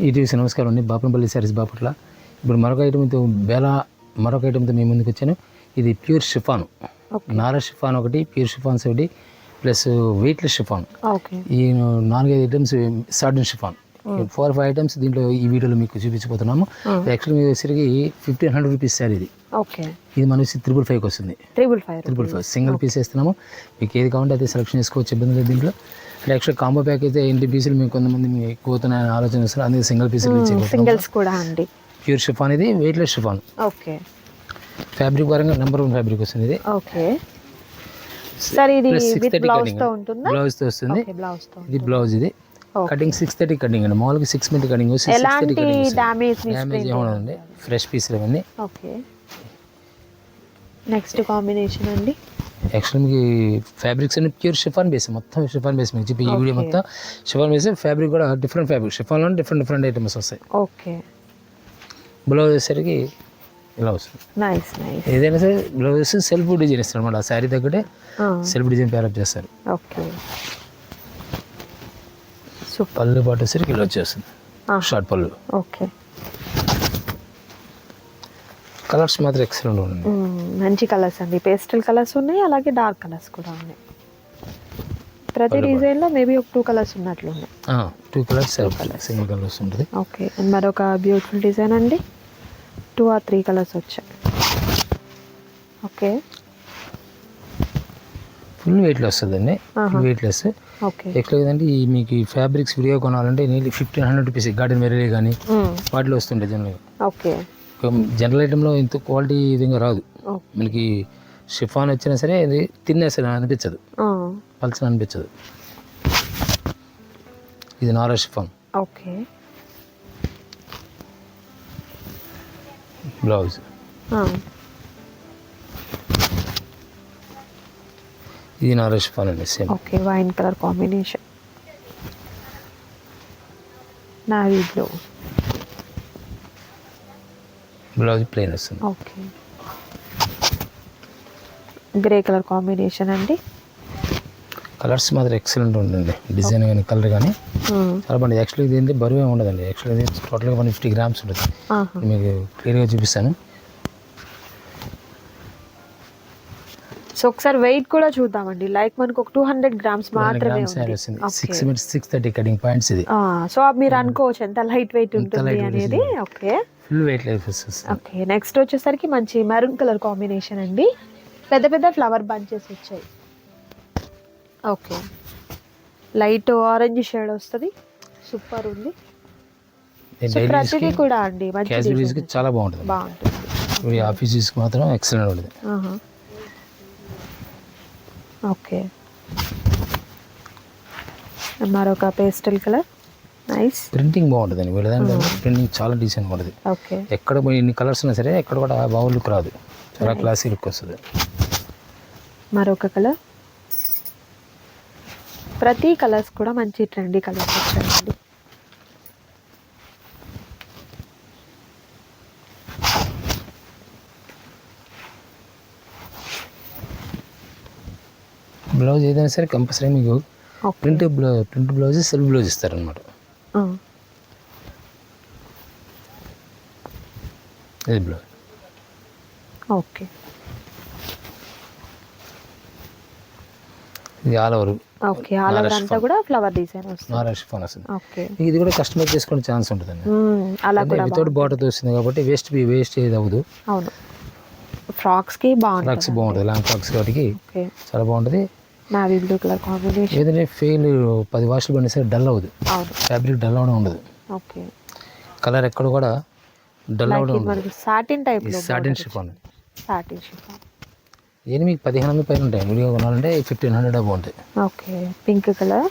ఈటీవీసీ నమస్కారం అండి. బాపనపల్లి శారీస్ బాపట్ల. ఇప్పుడు మరొక ఐటమ్తో బేల మరొక ఐటమ్తో మీ ముందుకు వచ్చాను. ఇది ప్యూర్ షిఫాన్. నార షిఫాన్ ఒకటి ప్యూర్ షిఫాన్స్ ఒకటి ప్లస్ వెయిట్లెస్ షిఫాన్. ఈ నాలుగైదు items satin chiffon. Four five items దీంట్లో ఈ వీడియోలో మీకు చూపించబోతున్నాము. యాక్చువల్లీ మీ వచ్చరికి ఫిఫ్టీన్ హండ్రెడ్ రూపీస్ శారీ ఇది. ఓకే. ఇది మనకి త్రిబుల్ ఫైవ్కి వస్తుంది. Triple five triple five single piece వేస్తున్నాము. మీకు ఏది కావాలంటే అది సెలెక్షన్ చేసుకోవచ్చు ఇబ్బంది లేదు దీంట్లో. యాక్చువల్ కాంబో ప్యాక్ అయితే ఎన్ని పీసులు? మీకు కొంతమంది మీకు అవుతున్నాయని ఆలోచన వస్తారు అందుకే సింగిల్ పీసులు సింగిల్స్ కూడా అండి. ప్యూర్ షిఫాన్ ఇది వెయిట్లెస్ షిఫాన్ ఓకే. ఫ్యాబ్రిక్ పరంగా నెంబర్ వన్ ఫ్యాబ్రిక్ వస్తుంది ఇది. ఓకే. సార్ ఇది బ్లౌజ్తో ఉంటుందా? బ్లౌజ్తో వస్తుంది. ఓకే బ్లౌజ్తో ఇది బ్లౌజ్ ఇది. కటింగ్ సిక్స్ థర్టీ కటింగ్ అండి. మామూలుగా సిక్స్ మినిట్ కటింగ్ ఎలాంటి డ్యామేజ్ ఏమవునండి ఫ్రెష్ పీసులు ఇవన్నీ. ఓకే నెక్స్ట్ కాంబినేషన్ అండి. యాక్చువల్ మీకు ఫ్యాబ్రిక్స్ అన్ని ప్యూర్ షిఫాన్ బేస్ మొత్తం షిఫాన్ బేస్ మీకు చెప్పి ఈ వీడియో మొత్తం. షిఫాన్ బేస్ ఫ్యాబ్రిక్ కూడా డిఫరెంట్ ఫ్యాబ్రిక్ షిఫాన్లో డిఫరెంట్ డిఫరెంట్ ఐటమ్స్ వస్తాయి. ఓకే బ్లౌజ్ వచ్చేసరికి ఇలా వస్తుంది. నైస్ నైస్ ఏదైనా సరే బ్లౌజ్ సెల్ఫ్ డిజైన్ ఇస్తారు అనమాట ఆ శారీ తగ్గట్టే సెల్ఫ్ డిజైన్ ప్యారప్ చేస్తారు. Okay super. పళ్ళు పాటు వచ్చేసరికి ఇలా వచ్చేస్తుంది. షార్ట్ పళ్ళు. ఓకే. కలర్స్ మాత్రం ఎక్సలెంట్ ఉన్నాయి. మంచి కలర్స్ అండి. పేస్టల్ కలర్స్ ఉన్నాయి అలాగే డార్క్ కలర్స్ కూడా ఉన్నాయి. ప్రతి డిజైన్లో మేబీ ఒక టూ కలర్స్ ఉన్నట్లు ఉన్నాయి. Two colours single colours. ఉంటుంది. ఓకే. అండ్ మరొక బ్యూటిఫుల్ డిజైన్ అండి. టూ ఆర్ త్రీ కలర్స్ వచ్చాయి. ఓకే. ఫుల్ వెయిట్లో వస్తుందండి ఫుల్ వెయిట్లెస్ ఓకే ఎట్లా కదండి ఈ మీకు ఈ ఫ్యాబ్రిక్స్ విడిగా కొనాలంటే నీళ్ళు fifteen hundred rupees Garden very కానీ వాటిలో వస్తుంటాయి జనరల్గా. ఓకే. జనరల్ ఐటెంలో ఇంత క్వాలిటీ విధంగా రాదు. మనకి షిఫాన్ వచ్చినా సరే ఇది తినేసరి అనిపించదు. పల్చన అనిపించదు. ఇది నారా షిఫాన్ ఓకే. బ్లౌజ్ ఇది నారా షిఫాన్ అండి same. Okay wine colour combination. Navy blue. Blouse plain వస్తుంది. ఓకే. గ్రే కలర్ కాంబినేషన్ అండి. కలర్స్ మాత్రం ఎక్సలెంట్ ఉంటుంది డిజైన్ కానీ కలర్ కానీ చాలా బాగుంది యాక్చువల్లీ ఇది ఏంటి బరువు ఏమి ఉండదండి. యాక్చువల్లీ ఇది టోటల్గా వన్ ఫిఫ్టీ గ్రామ్స్ ఉంటుంది. మీకు క్లియర్గా చూపిస్తాను. సో ఒకసారి వెయిట్ కూడా చూద్దామండి. లైక్ మనకు ఒక టూ హండ్రెడ్ గ్రామ్స్ మాత్రమే six six thirty cutting points ఇది. సో మీరు అనుకోవచ్చు ఎంత లైట్ వెయిట్ ఉంటుంది అనేది. Okay full weight life okay next వచ్చేసరికి మంచి మెరూన్ కలర్ కాంబినేషన్ అండి. పెద్ద పెద్ద ఫ్లవర్ బంచెస్ వచ్చాయి. ఓకే లైట్ ఆరెంజ్ షేడ్ వస్తుంది. సూపర్ ఉంది. ప్రతిదీ కూడా అండి మంచి చాలా బాగుంటుంది. బాగుంటుంది. ఇప్పుడు ఈ ఆఫీస్ యూస్కి మాత్రం ఎక్సలెంట్ ఉంటుంది. ఆహా. ఓకే. మరొక పేస్టల్ కలర్. నైస్. ప్రింటింగ్ బాగుంటుందండి వీళ్ళ దాంట్లో ప్రింటింగ్ చాలా డీసెంట్గా ఉంటుంది. ఓకే. ఎక్కడ పోయి ఇన్ని కలర్స్ ఉన్నా సరే ఎక్కడ కూడా బాగు లుక్ రాదు. చాలా క్లాసీ లుక్ వస్తుంది. మరొక కలర్. ప్రతి కలర్స్ కూడా మంచి ట్రెండీ కలర్స్ వచ్చాయండి. బ్లౌజ్ ఏదైనా సరే కంపల్సరీ మీకు print blouse print blouse self blouse ఇస్తారనమాట ఇది బ్లౌజ్. ఓకే. ఇది all over okay all over అంతా కూడా ఫ్లవర్ డిజైన్ వస్తుంది. నారా షిఫాన్ వస్తుంది. ఓకే. ఇది కూడా కస్టమైజ్ చేసుకునే ఛాన్స్ ఉంటుందండి. అలా కూడా వితౌట్ బార్డర్ వస్తుంది కాబట్టి వేస్ట్ బి వేస్ట్ ఏది అవ్వదు. అవును. ఫ్రాక్స్కి బాగుంటుంది. ఫ్రాక్స్ బాగుంటుంది. లాంగ్ ఫ్రాక్స్ కాబట్టి చాలా బాగుంటుంది. నావీ బ్లూ కలర్ కాంబినేషన్ ఏదైనా ఫెయిల్ పది వాషులు పడినా సరే డల్ అవును. ఫ్యాబ్రిక్ డల్ అవడం ఉండదు. ఓకే. కలర్ ఎక్కడ కూడా డల్ అవడం ఇది ఉండదు. సాటిన్ టైప్లో సాటిన్ షిఫాన్ సాటిన్ షిఫాన్ ఏది మీకు పదిహేను వందల పైన ఉంటాయి. విడిగా కొనాలంటే ఫిఫ్టీన్ హండ్రెడ్ అబౌ ఉంటాయి. ఓకే. పింక్ కలర్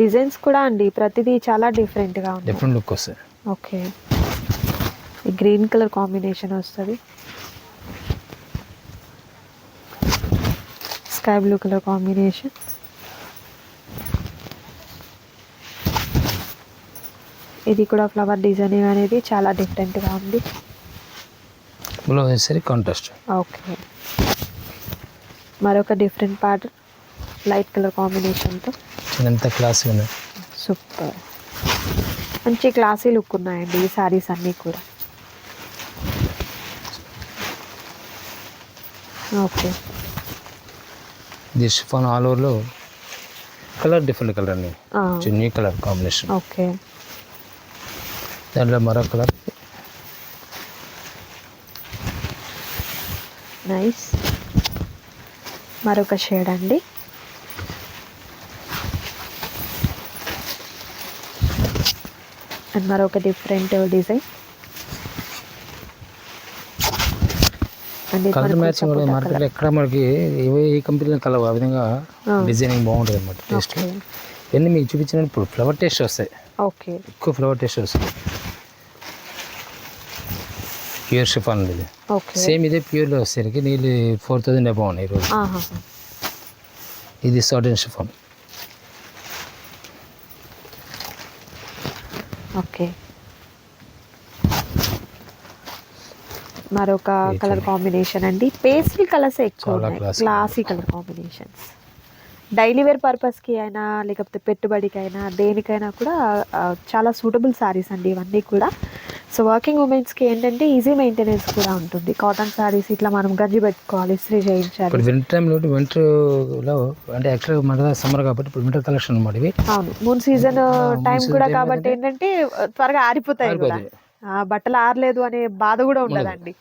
డిజైన్స్ కూడా అండి. ప్రతిదీ చాలా డిఫరెంట్గా ఉంది డిఫరెంట్ లుక్ వస్తాయి. ఓకే. ఈ గ్రీన్ కలర్ కాంబినేషన్ వస్తుంది. స్కై బ్లూ కలర్ కాంబినేషన్ ఇది కూడా ఫ్లవర్ డిజైనింగ్ అనేది చాలా డిఫరెంట్గా ఉంది. బ్లౌజ్ కాంట్రాస్ట్ ఓకే మరొక డిఫరెంట్ ప్యాటర్న్ లైట్ కలర్ కాంబినేషన్తో ఇదంతా క్లాస్ ఉన్నాయి. సూపర్ మంచి క్లాసీ లుక్ ఉన్నాయండి ఈ సారీస్ అన్నీ కూడా. ఓకే ఇది షిఫాన్ ఆల్ ఓవర్లో కలర్ డిఫరెంట్ కలర్ అండి న్యూ కలర్ కాంబినేషన్ ఓకే దాంట్లో మరో కలర్ నైస్ మరొక షేడ్ అండి. అండ్ మరొక different design and colour matching కూడా మార్కెట్లో ఎక్కడ మనకి ఏ కంపెనీలో కలర్ ఆ విధంగా. డిజైనింగ్ బాగుంటుంది అనమాట టేస్ట్. ఇవన్నీ మీకు చూపించిన ఇప్పుడు ఫ్లవర్ టేస్ట్ వస్తాయి. ఓకే. ఎక్కువ ఫ్లవర్ టేస్ట్ వస్తాయి. ప్యూర్ షిఫాన్ ఇది. సేమ్ ఇదే ప్యూర్లో వచ్చేసరికి నీళ్ళు ఫోర్ థౌజండ్ అబౌ ఉన్నాయి ఈరోజు. ఇది సాటన్ షిఫాన్. ఓకే. మరొక కలర్. కాంబినేషన్ అండి. పేస్టల్ కలర్స్ ఎక్కువ ఉన్నాయి. Classy colour combinations daily wear పర్పస్కి అయినా లేకపోతే పెట్టుబడికి అయినా దేనికైనా కూడా చాలా సూటబుల్ సారీస్ అండి ఇవన్నీ కూడా. సో వర్కింగ్ ఉమెన్స్కి ఏంటంటే ఈజీ మెయింటెనెన్స్ కూడా ఉంటుంది. కాటన్ సారీస్ ఇట్లా మనం గంజి పెట్టుకోవాలి ఇస్త్రీ చేయించాలి. ఇప్పుడు వింటర్ టైంలో వింటర్లో అంటే యాక్చువల్గా మన సమ్మర్ కాబట్టి ఇప్పుడు వింటర్ కలెక్షన్ అనమాట ఇవి. అవును. మూన్ సీజన్ టైం కూడా కాబట్టి ఏంటంటే త్వరగా ఆరిపోతాయి కూడా బట్టలు ఆరలేదు అనే బాధ కూడా ఉండదండి.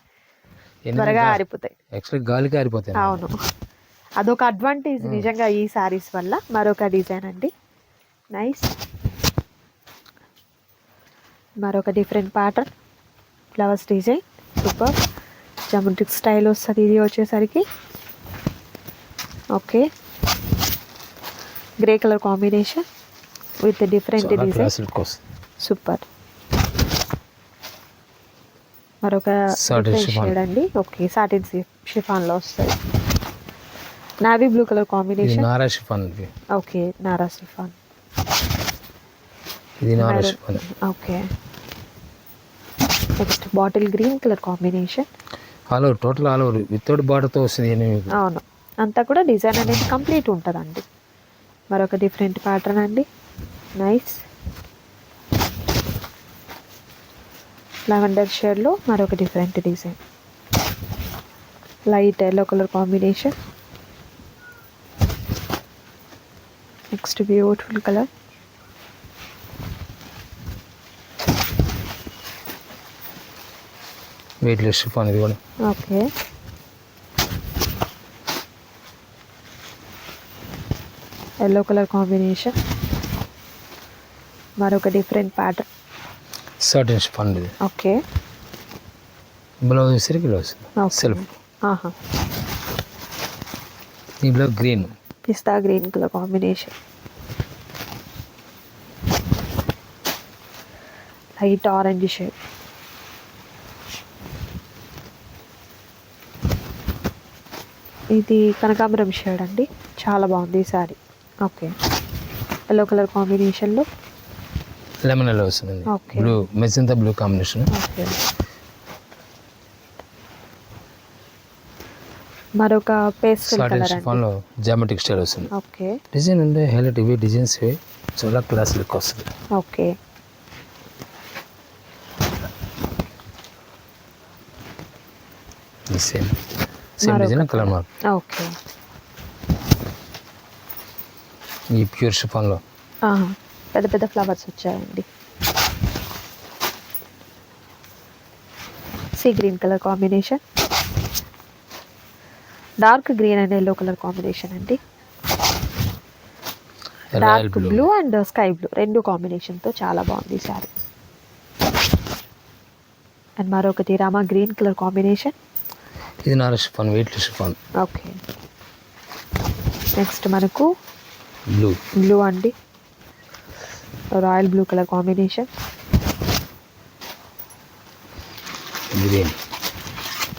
త్వరగా ఆరిపోతాయి. గాలికి ఆరిపోతాయి అవును. అదొక అడ్వాంటేజ్ నిజంగా ఈ సారీస్ వల్ల. మరొక డిజైన్ అండి. నైస్ మరొక different pattern flowers design super geometric style వస్తుంది. ఇది వచ్చేసరికి. Okay grey colour combination with different design super మరొక. షేడ్ అండి ఓకే సాటిన్ షిఫాన్లో వస్తుంది నావీ బ్లూ కలర్ కాంబినేషన్ నారా షిఫాన్ ఓకే నారా షిఫాన్ ఇది Nara chiffon okay. Next bottle green colour combination all over total all over without బార్డర్తో వస్తుంది అవును. అంతా కూడా డిజైన్ అనేది కంప్లీట్ ఉంటుందండి. మరొక డిఫరెంట్ ప్యాటర్న్ అండి. నైస్ లెవెండర్ షేడ్లో మరొక different design light yellow colour combination next beautiful colour weightless chiffon ఇది కూడా. ఓకే ఎల్లో కలర్ కాంబినేషన్ మరొక డిఫరెంట్ ప్యాటర్న్ సర్టన్ షిఫాన్ ఇది. ఓకే. బ్లౌజ్ వచ్చేసరికి ఓకే. సెల్ఫ్. దీంట్లో green. Pista green colour combination. Light orange shade. ఇది కనకాంబరం shade అండి. చాలా బాగుంది ఈ సారీ ఓకే. ఎల్లో కలర్ కాంబినేషన్లో లెమన్ ఎల్లో వస్తుంది Okay. Blue magenta blue combination మరొక అండి. షిఫాన్లో జామెట్రిక్ స్టైల్ వస్తుంది. ఓకే డిజైన్ ఉండే హైలైట్ ఇవి డిజైన్స్ ఇవి చాలా క్లాస్ లుక్ వస్తుంది. Okay same same design colour mark okay ఈ ప్యూర్ షిఫాన్లో పెద్ద పెద్ద ఫ్లవర్స్ వచ్చాయండి. Sea green colour combination. Dark green and yellow colour combination అండి. Dark blue and sky blue రెండు కాంబినేషన్తో చాలా బాగుంది సారీ. అండ్ మరొకటి రామా గ్రీన్ కలర్ కాంబినేషన్. ఇది Nara chiffon weight chiffon. Okay. Next మనకు బ్లూ బ్లూ అండి. Royal blue colour combination.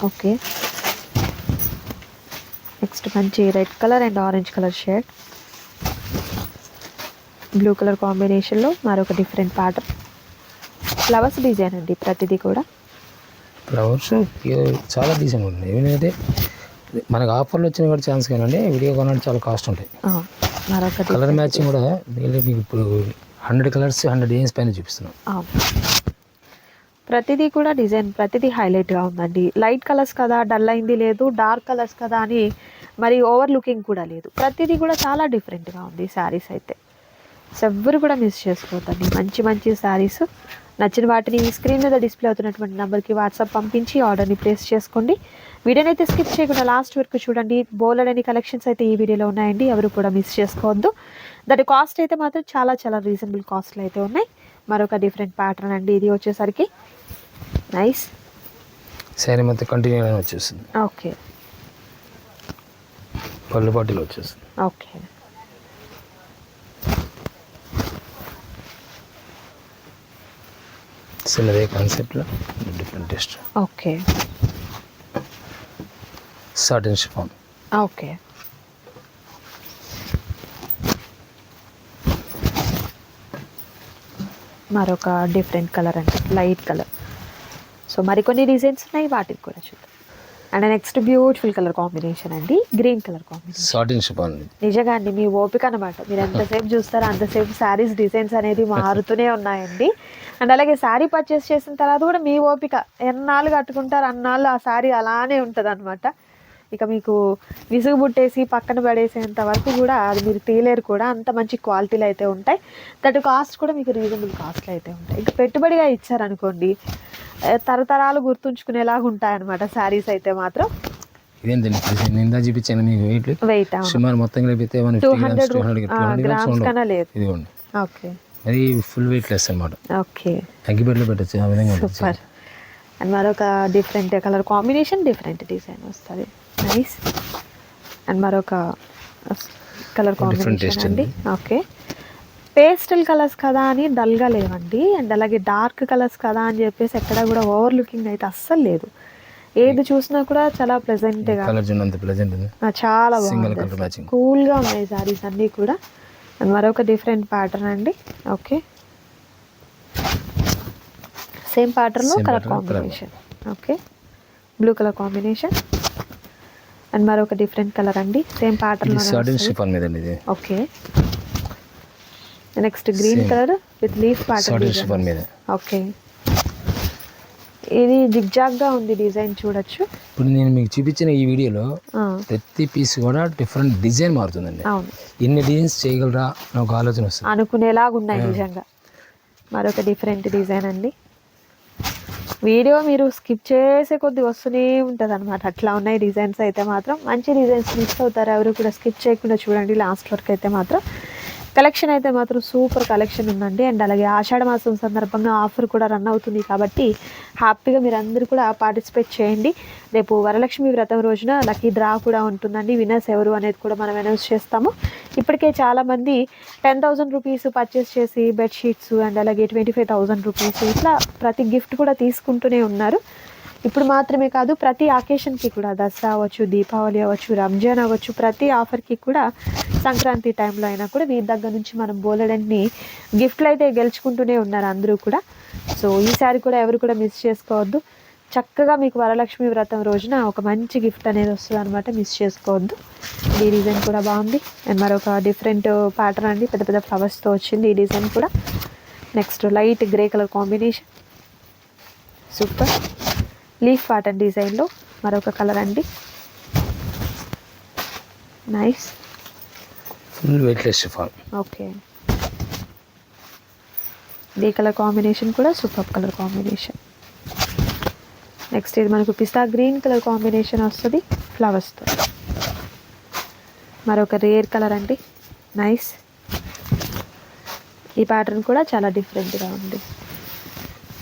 Okay. Next మంచి red colour and orange colour shade blue colour కాంబినేషన్లో మరొక డిఫరెంట్ ప్యాటర్న్. ఫ్లవర్స్ డిజైన్ అండి ప్రతిదీ కూడా. ఫ్లవర్స్ చాలా డీసెంట్ ఉన్నాయి ఏమైనా మనకు ఆఫర్లు వచ్చిన కూడా ఛాన్స్ కానండి వీడియో కొనాలంటే చాలా కాస్ట్ ఉంటాయి. మరొక కలర్ మ్యాచింగ్ కూడా మీకు ఇప్పుడు హండ్రెడ్ కలర్స్ హండ్రెడ్ డిజైన్స్ పైన చూపిస్తున్నాం. ప్రతిదీ కూడా డిజైన్ ప్రతిదీ హైలైట్గా ఉందండి. లైట్ కలర్స్ కదా డల్ అయింది లేదు డార్క్ కలర్స్ కదా అని మరి ఓవర్ లుకింగ్ కూడా లేదు. ప్రతిదీ కూడా చాలా డిఫరెంట్గా ఉంది శారీస్ అయితే. సో ఎవ్వరు కూడా మిస్ చేసుకోవద్దండి. మంచి మంచి శారీస్ నచ్చిన వాటిని స్క్రీన్ మీద డిస్ప్లే అవుతున్నటువంటి నెంబర్కి వాట్సాప్ పంపించి ఆర్డర్ని ప్లేస్ చేసుకోండి. వీడియోని అయితే స్కిప్ చేయకుండా లాస్ట్ వరకు చూడండి. బోలెడని కలెక్షన్స్ అయితే ఈ వీడియోలో ఉన్నాయండి. ఎవరు కూడా మిస్ చేసుకోవద్దు. దాని కాస్ట్ అయితే మాత్రం చాలా చాలా రీజనబుల్ కాస్ట్లు అయితే ఉన్నాయి. మరొక డిఫరెంట్ ప్యాటర్న్ అండి ఇది వచ్చేసరికి. నైస్ శారీ మొత్తం కంటిన్యూ వచ్చేస్తుంది. ఓకే పళ్ళు పాటిలో వచ్చేస్తుంది. ఓకే సేమ్ అదే కాన్సెప్ట్లో different taste okay satin chiffon okay మరొక డిఫరెంట్ కలర్ అండి లైట్ కలర్ సో మరికొన్ని డిజైన్స్ ఉన్నాయి వాటికి కూడా చూద్దాం. And next beautiful colour combination అండి green colour combination satin chiffon నిజంగా అండి మీ ఓపిక అనమాట మీరు ఎంతసేపు చూస్తారో అంతసేపు శారీస్ డిజైన్స్ అనేది మారుతూనే ఉన్నాయండి. అండ్ అలాగే శారీ పర్చేస్ చేసిన తర్వాత కూడా మీ ఓపిక ఎన్నాళ్ళు కట్టుకుంటారు అన్నాళ్ళు ఆ శారీ అలానే ఉంటుంది అనమాట ఇక మీకు విసుగు పుట్టేసి పక్కన పడేసేంత వరకు కూడా అది మీరు తీయలేరు కూడా అంత మంచి క్వాలిటీలు అయితే ఉంటాయి. దట్ కాస్ట్ కూడా మీకు రీజనబుల్ కాస్ట్లు అయితే ఉంటాయి. ఇక పెట్టుబడిగా ఇచ్చారనుకోండి తరతరాలు గుర్తుంచుకునేలాగా ఉంటాయన్నమాట శారీస్ అయితే మాత్రం. ఇదేంటండి నేను ఇందా చూపించాను మీకు వెయిట్ వెయిట్ సుమారు మొత్తం కలిపితే టూ హండ్రెడ్ గ్రామ్స్ గ్రామ్స్ ఉండవు. కన్నా లేదు. ఇదిగోండి ఓకే అది ఫుల్ వెయిట్ లెస్ అనమాట ఓకే అగ్గిపెట్టలో పెట్టచ్చు ఆ విధంగా ఉంటుంది సూపర్ అండ్ మరొక different colour combination different design వస్తుంది. నైస్ అండ్ మరొక కలర్ taste కాంబినేషన్ అండి. ఓకే పేస్టల్ కలర్స్ కదా అని డల్గా లేవండి. అండ్ అలాగే డార్క్ కలర్స్ కదా అని చెప్పేసి ఎక్కడ కూడా ఓవర్ లుకింగ్ అయితే అస్సలు లేదు. ఏది చూసినా కూడా చాలా ప్లెజెంట్గా ప్లెజెంట్ చాలా బాగుంది. కూల్గా ఉన్నాయి సారీస్ అన్నీ కూడా. అండ్ మరొక డిఫరెంట్ ప్యాటర్న్ అండి. ఓకే సేమ్ ప్యాటర్న్లో colour. Combination okay blue colour combination and మరొక డిఫరెంట్ కలర్ అండి. సేమ్ షిఫాన్ మీద ఇది. Okay. Next green. Colour with leaf pattern మీద. ఓకే. ఇది జిగ్జాగ్గా ఉంది డిజైన్ చూడొచ్చు. ఇప్పుడు నేను మీకు చూపించిన ఈ వీడియోలో ప్రతి పీస్ కూడా డిఫరెంట్ డిజైన్ మారుతుందండి. అవును. ఇన్ని డిజైన్స్ చేయగలరా అని ఒక ఆలోచన వస్తుంది. అనుకునేలాగా ఉన్నాయి నిజంగా. మరొక డిఫరెంట్ డిజైన్ అండి. వీడియో మీరు స్కిప్ చేసే కొద్ది వస్తూనే ఉంటుంది అనమాట అట్లా ఉన్నాయి డిజైన్స్ అయితే మాత్రం. మంచి డిజైన్స్ మిస్ అవుతారు. ఎవరు కూడా స్కిప్ చేయకుండా చూడండి. లాస్ట్ వరకు అయితే మాత్రం. కలెక్షన్ అయితే మాత్రం సూపర్ కలెక్షన్ ఉందండి. అండ్ అలాగే ఆషాఢ మాసం సందర్భంగా ఆఫర్ కూడా రన్ అవుతుంది కాబట్టి హ్యాపీగా మీరందరూ కూడా పార్టిసిపేట్ చేయండి. రేపు వరలక్ష్మి వ్రతం రోజున లక్కీ డ్రా కూడా ఉంటుందండి. వినర్స్ ఎవరు అనేది కూడా మనం అనౌన్స్ చేస్తాము. ఇప్పటికే చాలామంది టెన్ థౌజండ్ రూపీస్ పర్చేస్ చేసి బెడ్షీట్స్ అండ్ అలాగే ట్వంటీ ఫైవ్ థౌజండ్ రూపీస్ ఇట్లా ప్రతి గిఫ్ట్ కూడా తీసుకుంటూనే ఉన్నారు. ఇప్పుడు మాత్రమే కాదు ప్రతి అకేషన్కి కూడా దసరా అవ్వచ్చు దీపావళి అవ్వచ్చు రంజాన్ అవ్వచ్చు ప్రతి ఆఫర్కి కూడా సంక్రాంతి టైంలో అయినా కూడా వీరి దగ్గర నుంచి మనం బోలెడన్ని గిఫ్ట్లు అయితే గెలుచుకుంటూనే ఉన్నారు అందరూ కూడా. సో ఈసారి కూడా ఎవరు కూడా మిస్ చేసుకోవద్దు. చక్కగా మీకు వరలక్ష్మి వ్రతం రోజున ఒక మంచి గిఫ్ట్ అనేది వస్తుంది అనమాట మిస్ చేసుకోవద్దు. ఈ డిజైన్ కూడా బాగుంది. అండ్ మరొక డిఫరెంట్ ప్యాటర్న్ అండి పెద్ద పెద్ద ఫ్లవర్స్తో వచ్చింది ఈ డిజైన్ కూడా. Next light grey colour combination super leaf pattern డిజైన్లో మరొక కలర్ అండి. Nice full weight less chiffon okay ఈ కలర్ కాంబినేషన్ కూడా సూపర్ కలర్ కాంబినేషన్. నెక్స్ట్ ఇది మనకు పిస్తా గ్రీన్ కలర్ కాంబినేషన్ వస్తుంది ఫ్లవర్స్తో మరొక రేర్ కలర్ అండి. నైస్ ఈ ప్యాటర్న్ కూడా చాలా డిఫరెంట్గా ఉంది.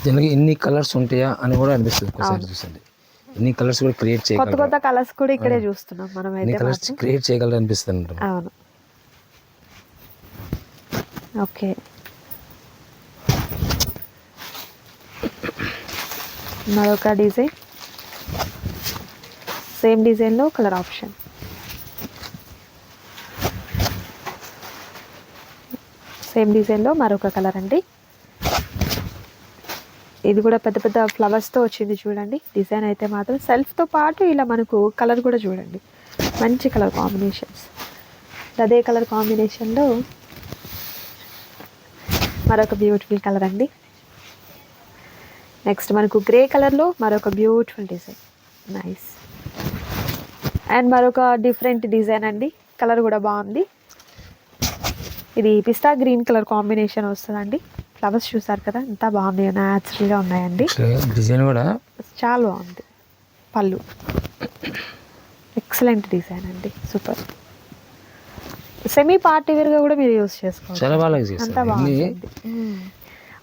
జనరల్గా ఎన్ని కలర్స్ ఉంటాయా అని కూడా అనిపిస్తుంది ఒకసారి చూసండి. ఎన్ని కలర్స్ కూడా క్రియేట్ కొత్త చేయగలరా? కొత్త కలర్స్ కూడా ఇక్కడే చూస్తున్నాం మనం అయితే కలర్స్. క్రియేట్ చేయగలరా అనిపిస్తుంది. అవును. ఓకే. మరొక డిజైన్. సేమ్ డిజైన్లో కలర్ ఆప్షన్. సేమ్ డిజైన్లో మరొక కలర్ అండి. ఇది కూడా పెద్ద పెద్ద ఫ్లవర్స్తో వచ్చింది చూడండి. డిజైన్ అయితే మాత్రం సెల్ఫ్తో పాటు ఇలా మనకు కలర్ కూడా చూడండి. మంచి కలర్ కాంబినేషన్స్ అదే కలర్ కాంబినేషన్లో మరొక బ్యూటిఫుల్ కలర్ అండి. నెక్స్ట్ మనకు గ్రే కలర్లో మరొక బ్యూటిఫుల్ డిజైన్ నైస్ అండ్ మరొక డిఫరెంట్ డిజైన్ అండి. కలర్ కూడా బాగుంది. ఇది పిస్తా గ్రీన్ కలర్ కాంబినేషన్ వస్తుందండి. ఫ్లవర్స్ చూసారు కదా ఎంత బాగుంది న్యాచురల్గా ఉన్నాయండి. డిజైన్ కూడా చాలా బాగుంది. పళ్ళు. ఎక్సలెంట్ డిజైన్ అండి. సూపర్ సెమీ పార్టీ వేర్గా కూడా మీరు యూస్ చేసుకోవచ్చు. చాలా బాగా అంతా బాగుంటుంది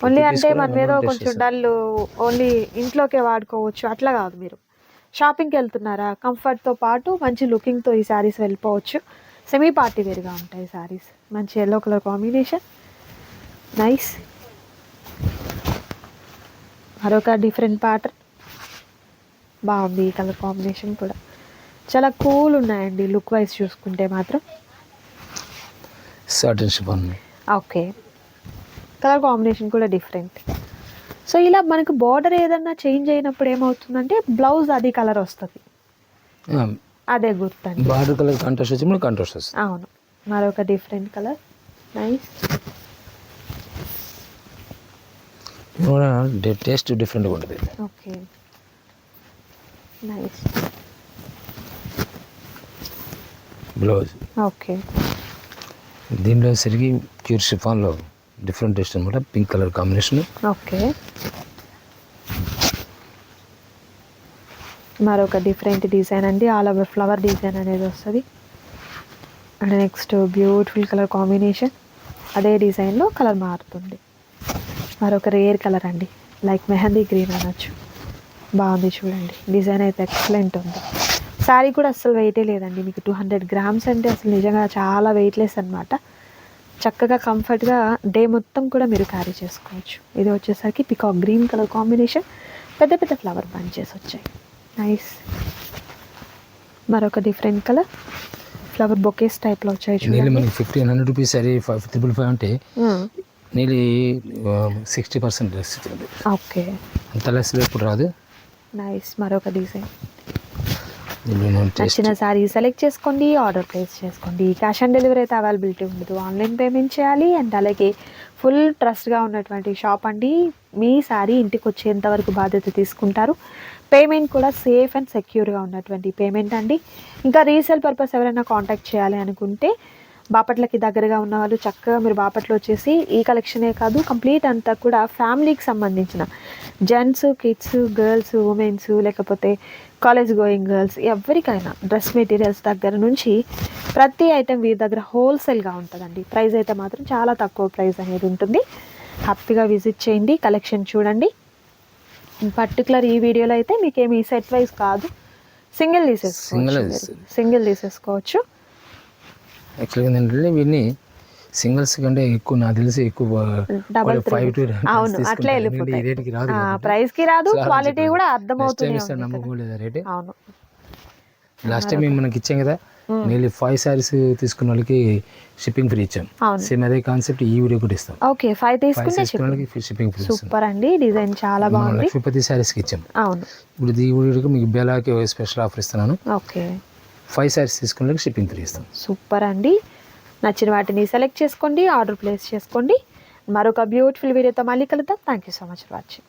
ఓన్లీ అంటే మన ఏదో కొంచెం డల్ ఓన్లీ ఇంట్లోకే వాడుకోవచ్చు అట్లా కాదు మీరు. షాపింగ్కి వెళ్తున్నారా కంఫర్ట్తో పాటు మంచి లుకింగ్తో ఈ శారీస్ వెళ్ళిపోవచ్చు. సెమీ పార్టీ వేర్గా ఉంటాయి శారీస్ మంచి ఎల్లో కలర్ కాంబినేషన్ నైస్ మరొక డిఫరెంట్ ప్యాటర్న్ బాగుంది ఈ కలర్ కాంబినేషన్ కూడా. చాలా కూల్ ఉన్నాయండి లుక్ వైజ్ చూసుకుంటే మాత్రం. Satin chiffon okay colour combination కూడా డిఫరెంట్ సో ఇలా మనకు బార్డర్ ఏదన్నా చేంజ్ అయినప్పుడు ఏమవుతుందంటే బ్లౌజ్ అది కలర్ వస్తుంది. అదే గుర్తండి. బార్డర్ కలర్ కాంట్రాస్ట్ వచ్చి కాంట్రాస్ట్ వస్తుంది. అవును. మరొక డిఫరెంట్ కలర్ నైస్ ఇది కూడా టేస్ట్ డిఫరెంట్గా ఉంటుంది. ఓకే నైస్ బ్లౌజ్ ఓకే దీనిలో సరిగి ప్యూర్ షిఫాన్లో డిఫరెంట్ టేస్ట్ అనమాట పింక్ కలర్ కాంబినేషన్ ఓకే మరొక డిఫరెంట్ డిజైన్ అండి. ఆల్ ఓవర్ ఫ్లవర్ డిజైన్ అనేది వస్తుంది. And next beautiful colour combination అదే డిజైన్లో కలర్ మారుతుంది. మరొక రేర్ కలర్ అండి. లైక్ మెహందీ గ్రీన్ అనొచ్చు. బాగుంది చూడండి. డిజైన్ అయితే ఎక్సలెంట్ ఉంది. శారీ కూడా అస్సలు వెయిటే లేదండి. మీకు టూ హండ్రెడ్ గ్రామ్స్ అంటే అసలు నిజంగా చాలా వెయిట్లెస్ అనమాట చక్కగా కంఫర్ట్గా డే మొత్తం కూడా మీరు క్యారీ చేసుకోవచ్చు. ఇది వచ్చేసరికి పికాక్ గ్రీన్ కలర్ కాంబినేషన్ పెద్ద పెద్ద ఫ్లవర్ బంచెస్ వచ్చాయి. నైస్ మరొక డిఫరెంట్ కలర్ ఫ్లవర్ బొకేస్ టైప్లో వచ్చాయి చూడండి. ఫిఫ్టీన్ హండ్రెడ్ రూపీస్ సరే ఫైవ్ త్రిపుల్ ఫైవ్ అంటే నీళ్ళు సిక్స్టీ పర్సెంట్ లెస్ ఇస్తుంది ఓకే అంత లెస్ ఎప్పుడు రాదు. నైస్ మరొక డిజైన్ నచ్చిన శారీ సెలెక్ట్ చేసుకోండి ఆర్డర్ ప్లేస్ చేసుకోండి. క్యాష్ ఆన్ డెలివరీ అయితే అవైలబిలిటీ ఉండదు. ఆన్లైన్ పేమెంట్ చేయాలి అండ్ అలాగే ఫుల్ ట్రస్ట్గా ఉన్నటువంటి షాప్ అండి. మీ శారీ ఇంటికి వచ్చేంత వరకు బాధ్యత తీసుకుంటారు. పేమెంట్ కూడా సేఫ్ అండ్ సెక్యూర్గా ఉన్నటువంటి పేమెంట్ అండి. ఇంకా రీసేల్ పర్పస్ ఎవరైనా కాంటాక్ట్ చేయాలి అనుకుంటే బాపట్లకి దగ్గరగా ఉన్న వాళ్ళు చక్కగా మీరు బాపట్లో వచ్చేసి ఈ కలెక్షనే కాదు కంప్లీట్ అంతా కూడా ఫ్యామిలీకి సంబంధించిన. జెంట్స్ కిడ్స్ గర్ల్స్ ఉమెన్స్ లేకపోతే కాలేజ్ గోయింగ్ గర్ల్స్ ఎవరికైనా డ్రెస్ మెటీరియల్స్ దగ్గర నుంచి ప్రతి ఐటెం వీరి దగ్గర హోల్సేల్గా ఉంటుందండి. ప్రైస్ అయితే మాత్రం చాలా తక్కువ ప్రైస్ అనేది ఉంటుంది. హ్యాపీగా విజిట్ చేయండి కలెక్షన్ చూడండి. పర్టికులర్ ఈ వీడియోలో అయితే మీకు ఏమి సెట్ వైజ్ కాదు సింగిల్ తీసేసుకోవచ్చు సింగిల్ తీసేసుకోవచ్చు యాక్చువల్గా ఏంటంటే వీటిని సింగిల్స్ కంటే ఎక్కువ నాకు తెలిసి ఎక్కువ ఫైవ్ టు అవును అట్లే రేట్కి రాదు. ప్రైస్కి రాదు క్వాలిటీ. కూడా అర్థమవుతుంది నమ్మకం లేదా రేట్ అవును. లాస్ట్ టైం మేము మనకి ఇచ్చాం కదా నేను ఫైవ్ సారీస్ తీసుకున్న వాళ్ళకి షిప్పింగ్ ఫ్రీ ఇచ్చాం. సేమ్ అదే కాన్సెప్ట్ ఈ వీడియో కూడా ఇస్తాం. ఓకే ఫైవ్ తీసుకున్న వాళ్ళకి షిప్పింగ్ ఫ్రీ సూపర్ అండి డిజైన్ చాలా బాగుంది. లక్ష్మీపతి సారీస్కి ఇచ్చాం. అవును. ఇప్పుడు ఈ వీడియోకి మీకు బెలాకి స్పెషల్ ఆఫర్ ఇస్తున్నాను. ఓకే ఫైవ్ సారీస్ తీసుకునే షిప్పింగ్ ఫ్రీ ఇస్తాం. సూపర్ అండి. నచ్చిన వాటిని సెలెక్ట్ చేసుకోండి ఆర్డర్ ప్లేస్ చేసుకోండి. మరొక బ్యూటిఫుల్ వీడియోతో మళ్ళీ కలుద్దాం. Thank you so much for watching